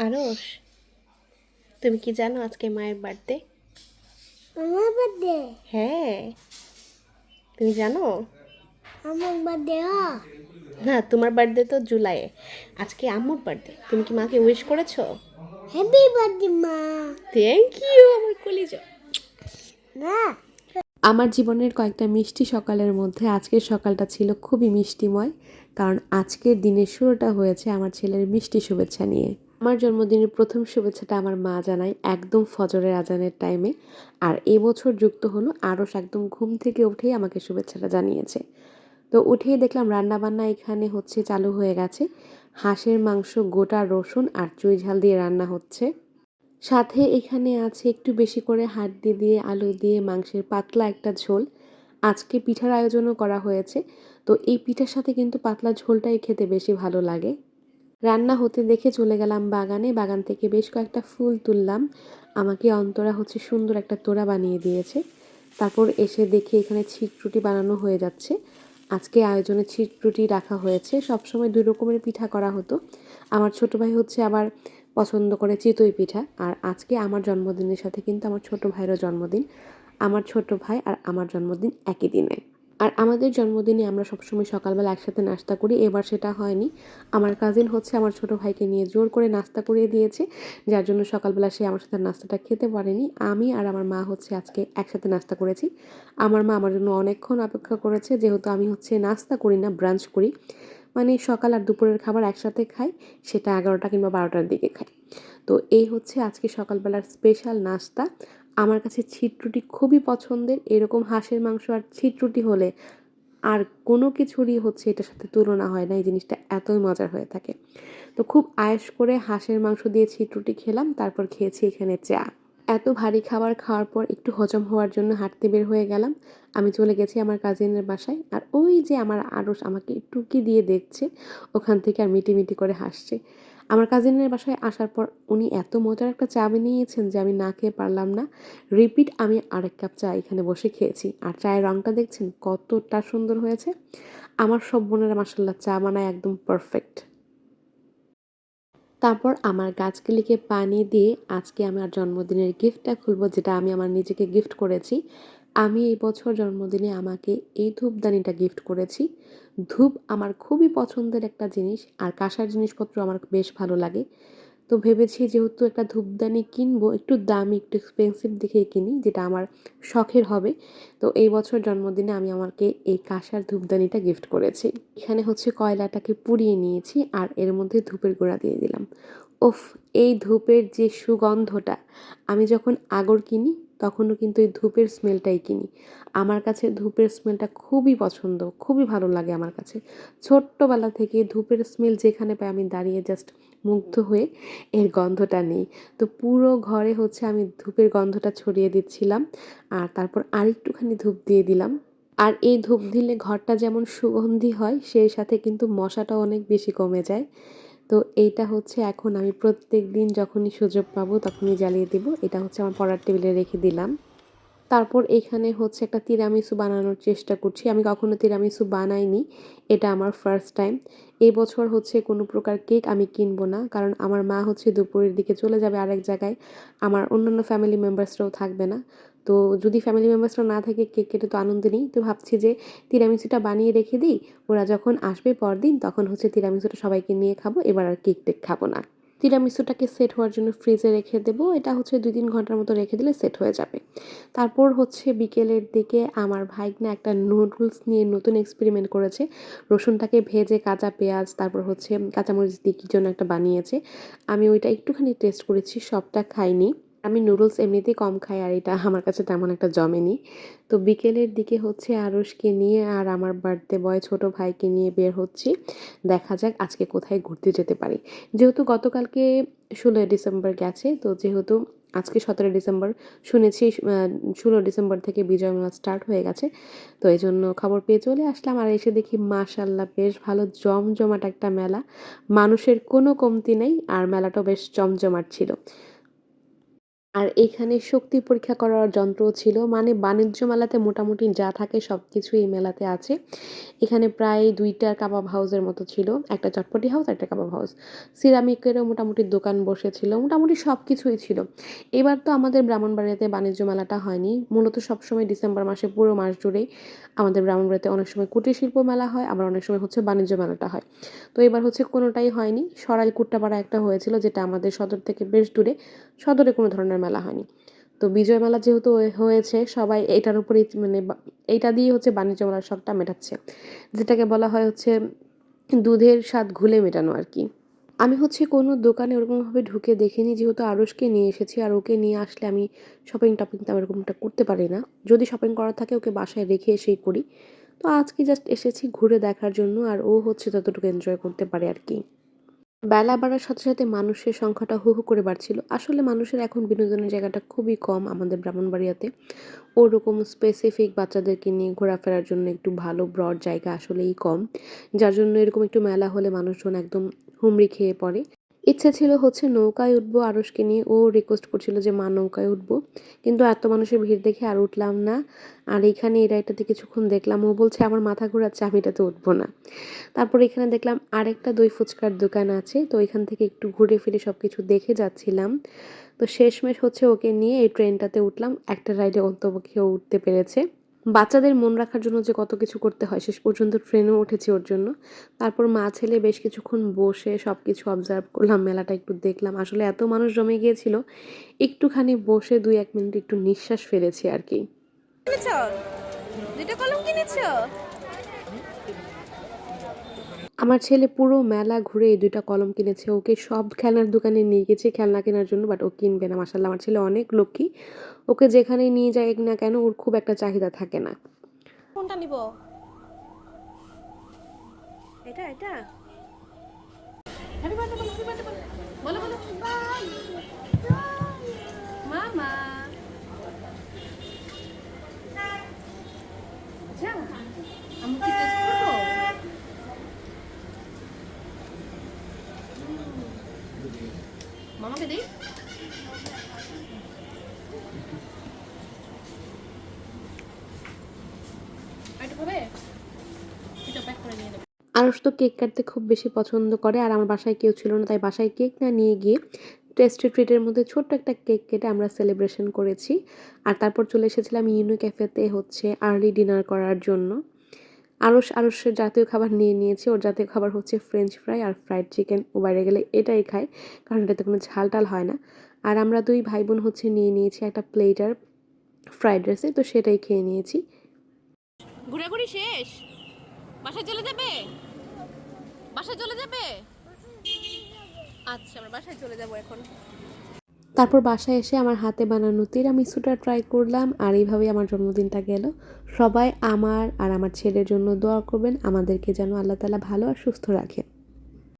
আরস তুমি কি জানো আজকে মায়ের বার্থডে আমার বার্থডে হ্যাঁ। তুমি জানো? আমার বার্থডে না তোমার বার্থডে তো জুলাইয়ে আজকে আম্মুর বার্থডে তুমি কি মাকে উইশ করেছ? হ্যাপি বার্থডে মা। থ্যাংক ইউ আমার কলিজা। না। আমার জীবনের কয়েকটা মিষ্টি সকালের মধ্যে আজকের সকালটা ছিল খুবই মিষ্টিময় কারণ আজকের দিনের শুরুটা হয়েছে আমার ছেলের মিষ্টি শুভেচ্ছা নিয়ে। আমার জন্মদিনের প্রথম শুভেচ্ছাটা আমার মা জানায় একদম ফজরের আজানের টাইমে আর এবছর যুক্ত হলো আরস একদম ঘুম থেকে উঠেই আমাকে শুভেচ্ছাটা জানিয়েছে। তো উঠেই দেখলাম রান্নাবান্না এখানে হচ্ছে চালু হয়ে গেছে। হাঁসের মাংস, গোটা রসুন আর চুই ঝাল দিয়ে রান্না হচ্ছে। সাথে এখানে আছে একটু বেশি করে হাড্ডি দিয়ে, আলু দিয়ে, মাংসের পাতলা একটা ঝোল। আজকে পিঠার আয়োজনও করা হয়েছে। তো এই পিঠার সাথে কিন্তু পাতলা ঝোলটাই খেতে বেশি ভালো লাগে। রান্না হতে দেখে চলে গেলাম বাগানে। বাগান থেকে বেশ কয়েকটা ফুল তুললাম। আমাকে অন্তরা হচ্ছে সুন্দর একটা তোড়া বানিয়ে দিয়েছে। তারপর এসে দেখি এখানে ছিটরুটি বানানো হয়ে যাচ্ছে। আজকে আয়োজনে ছিটরুটি রাখা হয়েছে। সবসময় দুই রকমের পিঠা করা হতো। আমার ছোট ভাই হচ্ছে আবার পছন্দ করে চিতই পিঠা। আর আজকে আমার জন্মদিনের সাথে কিন্তু আমার ছোট ভাইয়েরও জন্মদিন। আমার ছোট ভাই আর আমার জন্মদিন একই দিনে। আর আমাদের জন্মদিনে আমরা সবসময় সকালবেলা একসাথে নাস্তা করি। এবার সেটা হয়নি। আমার কাজিন হচ্ছে আমার ছোট ভাইকে নিয়ে জোর করে নাস্তা করিয়ে দিয়েছে, যার জন্য সকালবেলা সে আমার সাথে নাস্তাটা খেতে পারেনি। আমি আর আমার মা হচ্ছে আজকে একসাথে নাস্তা করেছি। আমার মা আমার জন্য অনেকক্ষণ অপেক্ষা করেছে, যেহেতু আমি হচ্ছে নাস্তা করি না ব্রাঞ্চ করি। মানে সকাল আর দুপুরের খাবার একসাথে খাই, সেটা এগারোটা কিংবা বারোটার দিকে খাই। তো এই হচ্ছে আজকে সকালবেলার স্পেশাল নাস্তা। আমার কাছে ছিটরুটি খুবই পছন্দের। এরকম হাঁসের মাংস আর ছিটরুটি হলে আর কোনো কিছুরই হচ্ছে এটার সাথে তুলনা হয় না, এই জিনিসটা এতই মজার হয়ে থাকে। তো খুব আয়েস করে হাঁসের মাংস দিয়ে ছিটরুটি খেলাম, তারপর খেয়েছি এখানে চা। এত ভারী খাবার খাওয়ার পর একটু হজম হওয়ার জন্য হাঁটতে বের হয়ে গেলাম। আমি চলে গেছি আমার কাজিনের বাসায় আর ওই যে আমার আড়স আমাকে টুকি দিয়ে দেখছে, ওখান থেকে আর মিটি মিটি করে হাসছে। আমার কাজিনের বাসায় আসার পর উনি এত মজার একটা চা বানিয়েছেন যে আমি না খেয়ে পারলাম না। রিপিট আমি আরেক কাপ চা এখানে বসে খেয়েছি। আর চায়ের রঙটা দেখছেন কতটা সুন্দর হয়েছে। আমার সব বোনেরা মাসাল্লাহ চা বানায় একদম পারফেক্ট তারপর আমার গাছগুলিকে পানি দিয়ে আজকে আমার জন্মদিনের গিফটটা খুলবো, যেটা আমি আমার নিজেকে গিফট করেছি। আমি এই বছর জন্মদিনে আমাকে এই ধূপদানিটা গিফট করেছি। ধূপ আমার খুবই পছন্দের একটা জিনিস আর কাঁসার জিনিসপত্র আমার বেশ ভালো লাগে। তো ভেবেছি যেহেতু একটা ধূপদানি কিনবো, একটু দামি, একটু এক্সপেন্সিভ দেখেই কিনি, যেটা আমার শখের হবে, তো এই বছর জন্মদিনে আমি আমাকে এই কাঁসার ধূপদানিটা গিফট করেছি। এখানে হচ্ছে কয়লাটাকে পুড়িয়ে নিয়েছি আর এর মধ্যে ধূপের গোড়া দিয়ে দিলাম। ওফ এই ধূপের যে সুগন্ধটা, আমি যখন আগর কিনি তখনও কিন্তু এই ধূপের স্মেলটাই কিনি। আমার কাছে ধূপের স্মেলটা খুবই পছন্দ, খুবই ভালো লাগে আমার কাছে। ছোট্টবেলা থেকে ধূপের স্মেল যেখানে পাই আমি দাঁড়িয়ে জাস্ট মুগ্ধ হয়ে এর গন্ধটা নেই। তো পুরো ঘরে হচ্ছে আমি ধূপের গন্ধটা ছড়িয়ে দিচ্ছিলাম আর তারপর আরেকটুখানি ধূপ দিয়ে দিলাম। আর এই ধূপ দিলে ঘরটা যেমন সুগন্ধি হয়, সেই সাথে কিন্তু মশাটা অনেক বেশি কমে যায়। তো এইটা হচ্ছে এখন আমি প্রত্যেক দিন যখনই সুযোগ পাবো তখনই জ্বালিয়ে দেব। এটা হচ্ছে আমার পড়ার টেবিলে রেখে দিলাম। তারপর এখানে হচ্ছে একটা তিরামিসু বানানোর চেষ্টা করছি। আমি কখনো তিরামিসু বানাইনি। এটা আমার ফার্স্ট টাইম এই বছর হচ্ছে কোনো প্রকার কেক আমি কিনবো না। কারণ আমার মা হচ্ছে দুপুরের দিকে চলে যাবে আরেক জায়গায়। আমার অন্যান্য ফ্যামিলি মেম্বার্সরাও থাকবে না। তো যদি ফ্যামিলি মেম্বার্সরা না থাকে কেক কেটে তো আনন্দ নেই। তো ভাবছি যে তিরামিসুটা বানিয়ে রেখে দিই। ওরা যখন আসবে পরদিন, তখন হচ্ছে তিরামিসুটা সবাইকে নিয়ে খাব। এবার আর কেক টেক খাব না। তিরামিসুটাকে সেট হওয়ার জন্য ফ্রিজে রেখে দেবো। এটা হচ্ছে দুই তিন ঘণ্টার মতো রেখে দিলে সেট হয়ে যাবে। তারপর হচ্ছে বিকেলের দিকে আমার ভাইগনা একটা নুডলস নিয়ে নতুন এক্সপেরিমেন্ট করেছে। রসুনটাকে ভেজে কাঁচা পেঁয়াজ, তারপর হচ্ছে কাঁচামরিচ দিয়ে কী জন্য একটা বানিয়েছে। আমি ওইটা একটুখানি টেস্ট করেছি, সবটা খাইনি। আমি নুডলস এমনিতেই কম খাই আর এটা আমার কাছে তেমন একটা জমেনি। তো বিকেলের দিকে হচ্ছে আরসকে নিয়ে আর আমার বার্থডে বয় ছোট ভাইকে নিয়ে বের হচ্ছি। দেখা যাক আজকে কোথায় ঘুরতে যেতে পারি। যেহেতু গতকালকে ষোলোই ডিসেম্বর গেছে, তো যেহেতু আজকে সতেরো ডিসেম্বর শুনেছি ষোলো ডিসেম্বর থেকে বিজয় মেলা স্টার্ট হয়ে গেছে। তো এই জন্য খবর পেয়ে চলে আসলাম আর এসে দেখি মাশাল্লাহ বেশ ভালো জমজমাট একটা মেলা। মানুষের কোনো কমতি নেই আর মেলাটাও বেশ জমজমাট ছিল। আর এখানে শক্তি পরীক্ষা করার যন্ত্রও ছিল। মানে বাণিজ্য মেলাতে মোটামুটি যা থাকে সব কিছু এই মেলাতে আছে। এখানে প্রায় দুইটা কাবাব হাউসের মতো ছিল। একটা চটপটি হাউস একটা কাবাব হাউস। সিরামিকেরও মোটামুটি দোকান বসেছিল। মোটামুটি সব কিছুই ছিল। এবার তো আমাদের ব্রাহ্মণবাড়িয়াতে বাণিজ্য মেলাটা হয়নি। মূলত সবসময় ডিসেম্বর মাসে পুরো মাস জুড়েই আমাদের ব্রাহ্মণবাড়িয়াতে অনেক সময় কুটির শিল্প মেলা হয়, আবার অনেক সময় হচ্ছে বাণিজ্য মেলাটা হয়। তো এবার হচ্ছে কোনোটাই হয়নি। সরাইল কুট্টাপাড়া একটা হয়েছিল, যেটা আমাদের সদর থেকে বেশ দূরে। সদরে কোনো ধরনের মেলা হয়নি। তো বিজয় মেলা যেহেতু হয়েছে, সবাই এইটার উপরেই মানে এইটা দিয়ে হচ্ছে বাণিজ্য মেলার শখটা মেটাচ্ছে। যেটাকে বলা হয় হচ্ছে দুধের স্বাদ ঘুলে মেটানো আর কি। আমি হচ্ছে কোনো দোকানে ওরকমভাবে ঢুকে দেখিনি, যেহেতু আরশকে নিয়ে এসেছি, আর ওকে নিয়ে আসলে আমি শপিং টপিং তেমন এরকমটা করতে পারি না। যদি শপিং করার থাকে ওকে বাসায় রেখে এসেই করি। তো আজকে জাস্ট এসেছি ঘুরে দেখার জন্য, আর ও হচ্ছে ততটুকু এনজয় করতে পারে আর কি। বেলা বাড়ার সাথে সাথে মানুষের সংখ্যাটা হু হু করে বাড়ছিল। আসলে মানুষের এখন বিনোদনের জায়গাটা খুবই কম আমাদের ব্রাহ্মণবাড়িয়াতে। ওরকম স্পেসিফিক বাচ্চাদেরকে নিয়ে ঘোরাফেরার জন্য একটু ভালো ব্রড জায়গা আসলেই কম। যার জন্য এরকম একটু মেলা হলে মানুষজন একদম হুমড়ি খেয়ে পড়ে। ইচ্ছে ছিল হচ্ছে নৌকায় উঠবো আরসকে নিয়ে ও রিকোয়েস্ট করছিল যে মা নৌকায় উঠবো। কিন্তু এত মানুষের ভিড় দেখে আর উঠলাম না। আর এখানে এই রাইডটাতে কিছুক্ষণ দেখলাম, ও বলছে, আমার মাথা ঘোরাচ্ছে, আমি এটাতে উঠবো না। তারপর এখানে দেখলাম আরেকটা দই ফুচকার দোকান আছে। তো এখান থেকে একটু ঘুরে ফিরে সব কিছু দেখে যাচ্ছিলাম। তো শেষমেশ হচ্ছে ওকে নিয়ে এই ট্রেনটাতে উঠলাম। একটা রাইডে অন্তপক্ষেও উঠতে পেরেছে। বাচ্চাদের মন রাখার জন্য যে কত কিছু করতে হয়, শেষ পর্যন্ত ট্রেনও উঠেছে ওর জন্য। তারপর মা, ছেলে বেশ কিছুক্ষণ বসে সব কিছু অবজার্ভ করলাম, মেলাটা একটু দেখলাম। আসলে এত মানুষ জমে গিয়েছিল, একটুখানি বসে দুই এক মিনিট একটু নিঃশ্বাস ফেলেছি আর কি। কলম আমার ছেলে পুরো মেলা ঘুরে এই দুইটা কলম কিনেছে। ওকে সব খেলনার দোকানে নিয়ে গেছে খেলনা কেনার জন্য বাট ও কিনবে না মাসাল্লাহ আমার ছেলে অনেক লক্ষ্মী। ওকে যেখানে নিয়ে যায় না কেন ওর খুব একটা চাহিদা থাকে না। কোনটা নিব? এটা এটা? হ্যাপি বার্থডে বলো বলো। বলো বলো মামা আচ্ছা আমি কি টেস্ট করব আরস তো কেক কাটতে খুব বেশি পছন্দ করে, আর আমার বাসায় কেউ ছিল না, তাই বাসায় কেক না নিয়ে গিয়ে টেস্টি ট্রিটের মধ্যে ছোট্ট একটা কেক কেটে আমরা সেলিব্রেশন করেছি। আর তারপর চলে এসেছিলাম ইউনো ক্যাফেতে হচ্ছে আর্লি ডিনার করার জন্য। আরস আরসের জাতীয় খাবার নিয়ে নিয়েছে। ওর জাতীয় খাবার হচ্ছে ফ্রেঞ্চ ফ্রাই আর ফ্রাইড চিকেন ও বাইরে গেলে এটাই খায়, কারণ এটাতে কোনো ঝাল টাল হয় না। আর আমরা দুই ভাই বোন হচ্ছে নিয়ে নিয়েছি একটা প্লেটার ফ্রাইড রাইসে তো সেটাই খেয়ে নিয়েছি। ঘোরাঘুরি শেষ? বাসায় চলে যাবে? বাসায় চলে যাবে? আচ্ছা আমরা বাসায় চলে যাব এখন। তারপর বাসায় এসে আমার হাতে বানানো তিরামিসুটা ট্রাই করলাম, আর এইভাবেই আমার জন্মদিনটা গেল। সবাই আমার আর আমার ছেলের জন্য দোয়া করবেন, আমাদেরকে যেন আল্লাহ তালা ভালো আর সুস্থ রাখে।